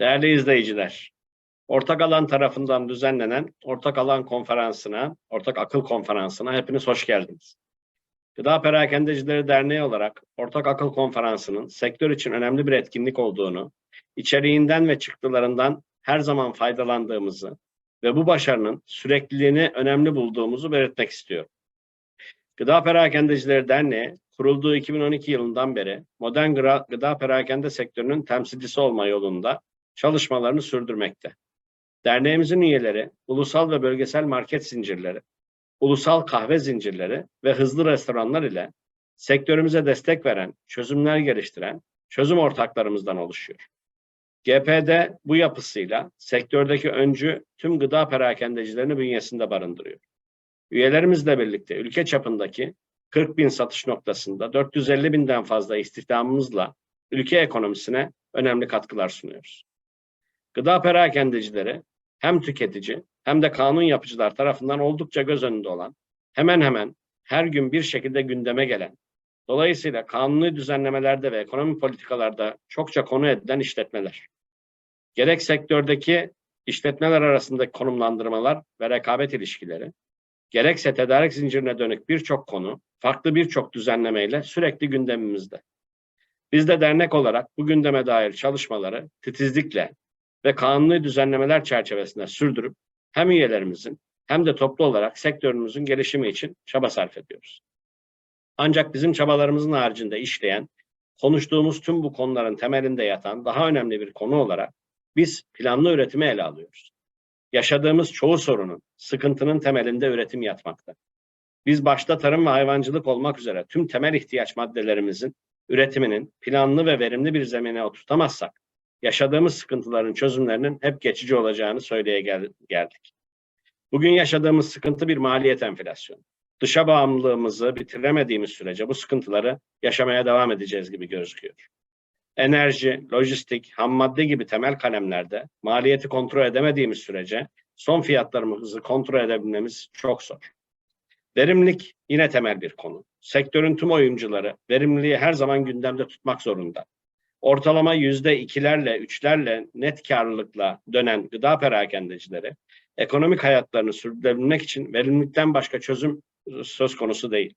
Değerli izleyiciler, Ortak Alan tarafından düzenlenen Ortak Alan Konferansı'na, Ortak Akıl Konferansı'na hepiniz hoş geldiniz. Gıda Perakendecileri Derneği olarak Ortak Akıl Konferansı'nın sektör için önemli bir etkinlik olduğunu, içeriğinden ve çıktılarından her zaman faydalandığımızı ve bu başarının sürekliliğini önemli bulduğumuzu belirtmek istiyorum. Gıda Perakendecileri Derneği kurulduğu 2012 yılından beri modern gıda, perakende sektörünün temsilcisi olma yolunda çalışmalarını sürdürmekte. Derneğimizin üyeleri ulusal ve bölgesel market zincirleri, ulusal kahve zincirleri ve hızlı restoranlar ile sektörümüze destek veren, çözümler geliştiren çözüm ortaklarımızdan oluşuyor. GPD bu yapısıyla sektördeki öncü tüm gıda perakendecilerini bünyesinde barındırıyor. Üyelerimizle birlikte ülke çapındaki 40 bin satış noktasında 450 binden fazla istihdamımızla ülke ekonomisine önemli katkılar sunuyoruz. Gıda perakendecileri hem tüketici hem de kanun yapıcılar tarafından oldukça göz önünde olan, hemen hemen her gün bir şekilde gündeme gelen, dolayısıyla kanuni düzenlemelerde ve ekonomi politikalarda çokça konu edilen işletmeler. Gerek sektördeki işletmeler arasındaki konumlandırmalar ve rekabet ilişkileri, gerekse tedarik zincirine dönük birçok konu, farklı birçok düzenlemeyle sürekli gündemimizde. Biz de dernek olarak bu gündeme dair çalışmaları titizlikle ve kanuni düzenlemeler çerçevesinde sürdürüp hem üyelerimizin hem de toplu olarak sektörümüzün gelişimi için çaba sarf ediyoruz. Ancak bizim çabalarımızın haricinde işleyen, konuştuğumuz tüm bu konuların temelinde yatan daha önemli bir konu olarak biz planlı üretimi ele alıyoruz. Yaşadığımız çoğu sorunun, sıkıntının temelinde üretim yatmakta. Biz başta tarım ve hayvancılık olmak üzere tüm temel ihtiyaç maddelerimizin üretiminin planlı ve verimli bir zemine oturtamazsak, yaşadığımız sıkıntıların çözümlerinin hep geçici olacağını söyleye gel geldik. Bugün yaşadığımız sıkıntı bir maliyet enflasyonu. Dışa bağımlılığımızı bitiremediğimiz sürece bu sıkıntıları yaşamaya devam edeceğiz gibi gözüküyor. Enerji, lojistik, ham madde gibi temel kalemlerde maliyeti kontrol edemediğimiz sürece son fiyatlarımızı kontrol edebilmemiz çok zor. Verimlilik yine temel bir konu. Sektörün tüm oyuncuları verimliliği her zaman gündemde tutmak zorunda. Ortalama yüzde ikilerle, üçlerle net karlılıkla dönen gıda perakendecileri ekonomik hayatlarını sürdürebilmek için verimlilikten başka çözüm söz konusu değil.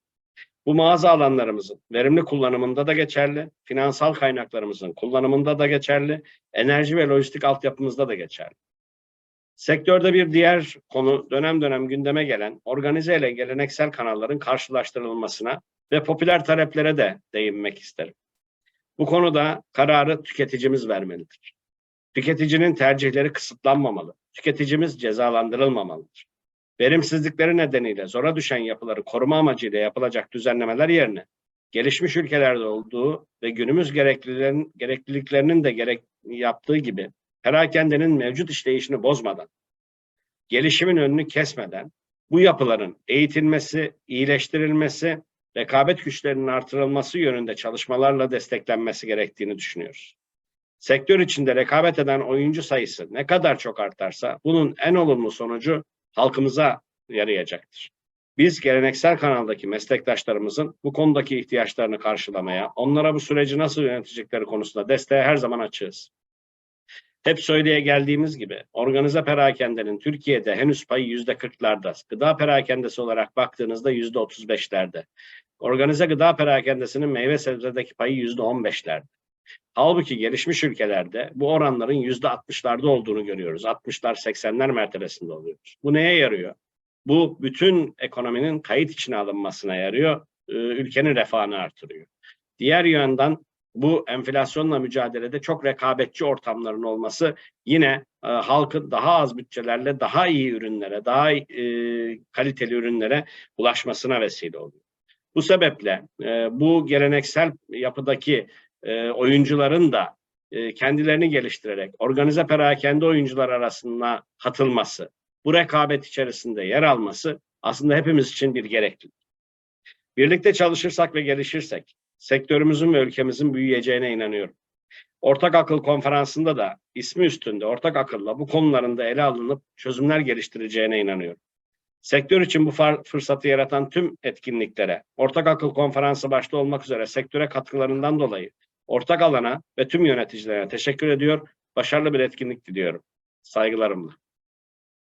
Bu mağaza alanlarımızın verimli kullanımında da geçerli, finansal kaynaklarımızın kullanımında da geçerli, enerji ve lojistik altyapımızda da geçerli. Sektörde bir diğer konu dönem dönem gündeme gelen organize ile geleneksel kanalların karşılaştırılmasına ve popüler taleplere de değinmek isterim. Bu konuda kararı tüketicimiz vermelidir. Tüketicinin tercihleri kısıtlanmamalı. Tüketicimiz cezalandırılmamalıdır. Verimsizlikleri nedeniyle zora düşen yapıları koruma amacıyla yapılacak düzenlemeler yerine gelişmiş ülkelerde olduğu ve günümüz gerekliliklerinin, gerekliliklerinin de gerek yaptığı gibi perakendenin mevcut işleyişini bozmadan, gelişimin önünü kesmeden bu yapıların eğitilmesi, iyileştirilmesi, rekabet güçlerinin artırılması yönünde çalışmalarla desteklenmesi gerektiğini düşünüyoruz. Sektör içinde rekabet eden oyuncu sayısı ne kadar çok artarsa bunun en olumlu sonucu halkımıza yarayacaktır. Biz geleneksel kanaldaki meslektaşlarımızın bu konudaki ihtiyaçlarını karşılamaya, onlara bu süreci nasıl yönetecekleri konusunda desteğe her zaman açığız. Hep söyleye geldiğimiz gibi organize perakendenin Türkiye'de henüz payı yüzde kırklarda, gıda perakendesi olarak baktığınızda yüzde otuz beşlerde. Organize gıda perakendesinin meyve sebzedeki payı yüzde on beşlerde. Halbuki gelişmiş ülkelerde bu oranların yüzde altmışlarda olduğunu görüyoruz. 60'lar 80'ler mertebesinde oluyoruz. Bu neye yarıyor? Bu bütün ekonominin kayıt içine alınmasına yarıyor. Ülkenin refahını artırıyor. Diğer yönden bu enflasyonla mücadelede çok rekabetçi ortamların olması yine e, halkın daha az bütçelerle daha iyi ürünlere, daha e, kaliteli ürünlere ulaşmasına vesile oluyor. Bu sebeple e, bu geleneksel yapıdaki e, oyuncuların da e, kendilerini geliştirerek organize perakende oyuncular arasında katılması, bu rekabet içerisinde yer alması aslında hepimiz için bir gereklilik. Birlikte çalışırsak ve gelişirsek sektörümüzün ve ülkemizin büyüyeceğine inanıyorum. Ortak Akıl Konferansı'nda da ismi üstünde ortak akılla bu konularında ele alınıp çözümler geliştireceğine inanıyorum. Sektör için bu fırsatı yaratan tüm etkinliklere, Ortak Akıl Konferansı başta olmak üzere sektöre katkılarından dolayı ortak alana ve tüm yöneticilerine teşekkür ediyor. başarılı bir etkinlik diliyorum. Saygılarımla.